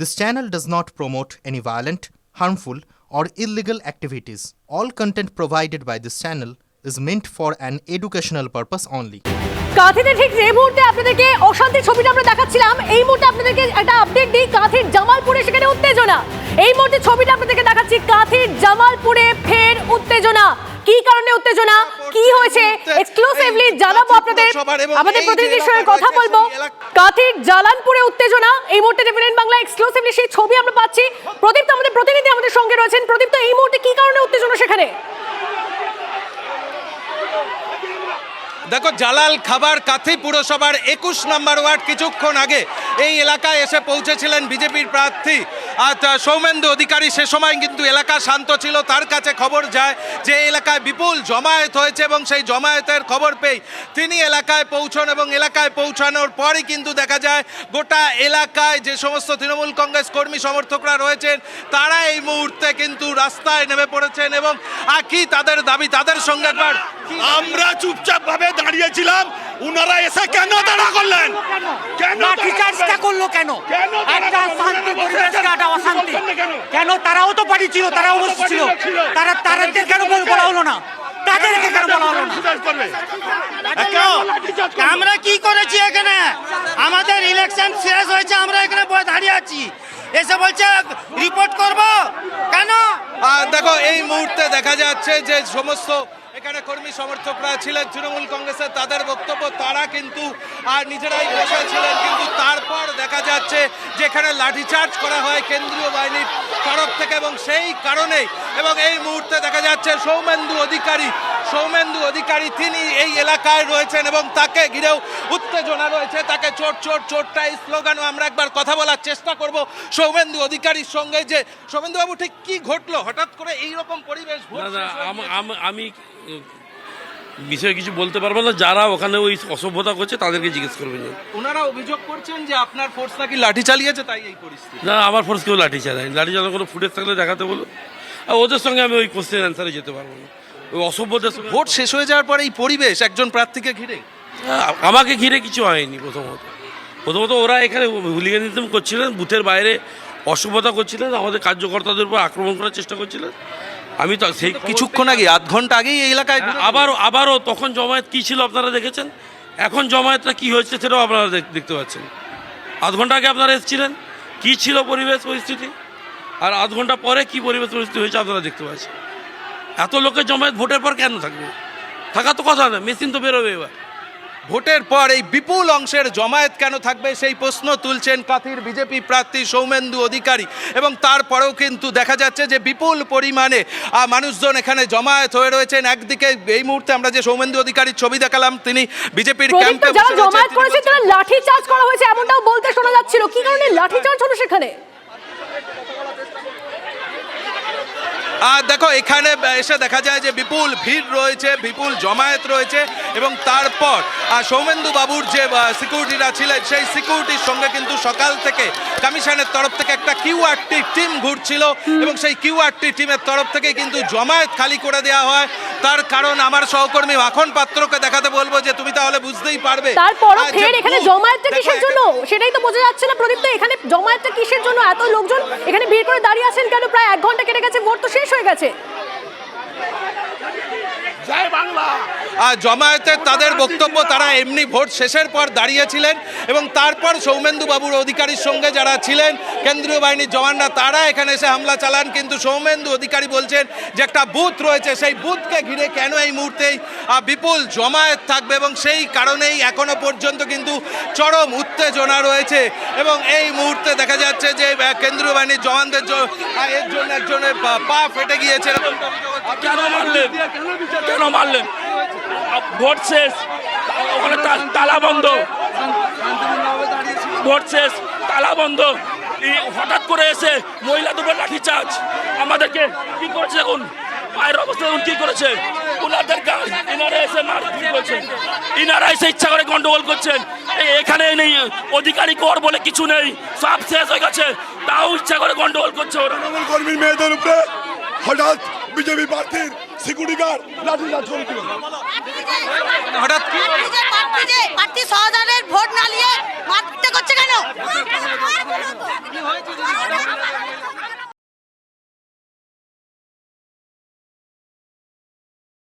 This channel does not promote any violent, harmful, or illegal activities. All content provided by this channel is meant for an educational purpose only. কাঁথিতে ঠিক যে মুহূর্তে আপনাদেরকে অশান্তির ছবিটা আমরা দেখাচ্ছিলাম এই মুহূর্তে আপনাদেরকে একটা আপডেট দিই কাঁথির জামালপুরে সেখানে উত্তেজনা। এই মুহূর্তে ছবিটা আপনাদেরকে দেখাচ্ছি কাঁথির জামালপুরে ফের উত্তেজনা। কি কারণে উত্তেজনা? কি হয়েছে? এক্সক্লুসিভলি জানাব আপনাদের। আমাদের প্রতিনিধির সঙ্গে কথা বলব। কাঁথির জালানপুরে উত্তেজনা। এই মুহূর্তে ডিফারেন্ট বাংলা এক্সক্লুসিভলি সেই ছবি আমরা পাচ্ছি। প্রদীপ তো আমাদের প্রতিনিধি আমাদের সঙ্গে রয়েছেন। প্রদীপ তো এই মুহূর্তে কি কারণে উত্তেজনা সেখানে? দেখো, জালাল খাবার কাথি পুরসভার একুশ নম্বর ওয়ার্ড কিছুক্ষণ আগে এই এলাকায় এসে পৌঁছেছিলেন বিজেপির প্রার্থী সৌমেন্দু অধিকারী, সে সময় কিন্তু এলাকা শান্ত ছিল। তার কাছে খবর যায় যে এলাকায় বিপুল জমায়েত হয়েছে এবং সেই জমায়েতের খবর পেয়ে তিনি এলাকায় পৌঁছন এবং এলাকায় পৌঁছানোর পরই কিন্তু দেখা যায়, গোটা এলাকায় যে সমস্ত তৃণমূল কংগ্রেস কর্মী সমর্থকরা রয়েছেন, তারা এই মুহূর্তে কিন্তু রাস্তায় নেমে পড়েছেন এবং কি তাদের দাবি? তাদের সঙ্গে আমরা চুপচাপ ভাবে দাঁড়িয়েছিলাম উনারা এসে কেন দাঁড়া করলেন? কেন লাঠিচার্জটা করল কেন? একটা? শান্তি পরিবেশকে একটা অশান্তি। করলেন কেন? তারাও তো বাড়ি ছিল তারাও উপস্থিত ছিল। তারা তাদেরকে কেন বল- বলা হলো না? তাদেরকে কেন বলা হলো না। আমরা কি করেছি এখানে? আমাদের ইলেকশন শেষ হয়েছে আমরা এখানে দাঁড়িয়ে আছি। এসে বলছে রিপোর্ট করব? কেন? আর দেখো এই মুহূর্তে দেখা যাচ্ছে যে সমস্ত এখানে কর্মী সমর্থকরা ছিলেন তৃণমূল কংগ্রেসের তাদের বক্তব্য তারা কিন্তু আর নিজেরাই বসেছিলেন কিন্তু তারপর দেখা যাচ্ছে যেখানে লাঠিচার্জ করা হয় কেন্দ্রীয় বাহিনীর তরফ থেকে এবং সেই কারণেই এবং এই মুহূর্তে দেখা যাচ্ছে সৌমেন্দু অধিকারী সৌমেন্দু অধিকারী তিনি এই এলাকায় রয়েছেন এবং তাকে ঘিরেও উত্তেজনা রয়েছে তাকে চোট চোট চোটটা এই স্লোগানও আমরা একবার কথা বলার চেষ্টা করব সৌমেন্দু অধিকারীর সঙ্গে যে সৌমেন্দুবাবু ঠিক কি ঘটলো? হঠাৎ করে এই রকম পরিবেশ আম- বিষয়ে কিছু বলতে পারব না। যারা ওখানে ওই অসভ্যতা করছে তাদেরকে জিজ্ঞেস করবেন ওনারা অভিযোগ করছেন যে আপনার ফোর্স নাকি লাঠি চালিয়েছে তাই এই পরিস্থিতি। না আমার ফোর্স কেউ লাঠি চালায় লাঠি চালানোর কোনো ফুটেজ থাকলে দেখাতে বলো। আর ওদের সঙ্গে আমি ওই কোশ্চেন অ্যান্সারে যেতে পারব না। ওই অসভ্যদের সঙ্গে ভোট শেষ হয়ে যাওয়ার পরে এই পরিবেশ একজন প্রার্থীকে ঘিরে? আমাকে ঘিরে কিছু হয়নি প্রথমত। প্রথমত ওরা এখানে হুলিগানিজম করছিলেন বুথের বাইরে অসভ্যতা করছিলেন আমাদের কার্যকর্তাদের উপর আক্রমণ করার চেষ্টা করছিলেন। আমি তো সেই কিছুক্ষণ আগে, আধ ঘণ্টা আগেই এই এলাকায় আবারও আবারও তখন জমায়েত কী ছিল আপনারা দেখেছেন? এখন জমায়েতটা কী হয়েছে সেটাও আপনারা দেখতে পাচ্ছেন। আধ ঘণ্টা আগে আপনারা এসেছিলেন, কী ছিল পরিবেশ পরিস্থিতি? আর আধ ঘণ্টা পরে কী পরিবেশ পরিস্থিতি হয়েছে আপনারা দেখতে পাচ্ছেন। এত লোকের জমায়েত ভোটের পর কেন থাকবে? থাকা তো কথা না, মেশিন তো বেরোবে এবার। ভোটের পর এই বিপুল অংশের জমায়েত কেন থাকবে সেই প্রশ্ন তুলছেন কাথির বিজেপি প্রার্থী সৌমেন্দু অধিকারী। এবং তারপরেও কিন্তু দেখা যাচ্ছে যে বিপুল পরিমাণে মানুষজন এখানে জমায়েত হয়ে রয়েছেন। একদিকে এই মুহূর্তে আমরা যে সৌমেন্দু অধিকারীর ছবি দেখালাম তিনি বিজেপির ক্যাম্পে জমায়েত তারা লাঠি চার্জ করা হয়েছে এমনটাও বলতে শোনা যাচ্ছিল। কি কারণে লাঠি চার্জ হলো সেখানে আর দেখো এখানে এসে দেখা যায় যে বিপুল ভিড় রয়েছে বিপুল জমায়েত রয়েছে এবং তারপর সৌমেন্দু বাবুর যে সিকিউরিটিরা ছিলেন সেই সিকিউরিটির সঙ্গে কিন্তু সকাল থেকে কমিশনের তরফ থেকে একটা কিউআরটি টিম ঘুরছিল এবং সেই কিউআরটি টিমের তরফ থেকে কিন্তু জমায়েত খালি করে দেওয়া হয়। তার কারণ আমার সহকর্মী মাখন পাত্রকে দেখাতে বলব যে তুমি তাহলে বুঝতেই পারবে। তারপরও ফের এখানে জমায়েতটা কিসের জন্য? সেটাই তো বোঝা যাচ্ছে না প্রদীপ তো এখানে জমায়েতটা কিসের জন্য? এত লোকজন এখানে ভিড় করে দাঁড়িয়ে আছেন কেন? প্রায় এক ঘণ্টা কেটে গেছে ভোট তো শেষ হয়ে গেছে। জয় বাংলা। জমায়েতের তাদের বক্তব্য তারা এমনি ভোট শেষের পর দাঁড়িয়েছিলেন এবং তারপর সৌমেন্দু বাবুর অধিকারীর সঙ্গে যারা ছিলেন, কেন্দ্রীয় বাহিনীর জওয়ানরা, তারা এখানে এসে হামলা চালান। কিন্তু সৌমেন্দু অধিকারী বলছেন যে একটা বুথ রয়েছে, সেই বুথকে ঘিরে কেন এই মুহূর্তেই বিপুল জমায়েত থাকবে এবং সেই কারণেই এখনও পর্যন্ত কিন্তু চরম উত্তেজনা রয়েছে। এবং এই মুহূর্তে দেখা যাচ্ছে যে কেন্দ্রীয় বাহিনীর জওয়ানদের এর জন্য একজনের পা- ফেটে গিয়েছে। কেন মারলেন? কেন মারলেন? ভোট শেষ। ওখানে তালা বন্ধ। ভোট শেষ, তালা বন্ধ। হঠাৎ করে এসে মহিলা দুটো লাঠি চার্জ। আমাদেরকে কি করেছে এখন পায়ের অবস্থা কি করেছে? ওনাদের গান, ইনারা এসে মারপিট করছেন ইনারা এসে ইচ্ছা করে গন্ডগোল করছেন। এখানে নেই, অধিকারী কর বলে কিছু নেই। সব শেষ হয়ে গেছে। তাও ইচ্ছা করে গন্ডগোল করছে ওরা। মেয়েদের উপরে হঠাৎ বিজেপি প্রার্থীর সিকিউরিটি গার্ড লাঠিচার্জ করে দিল। হঠাৎ কি? প্রার্থী ভোট না নিয়ে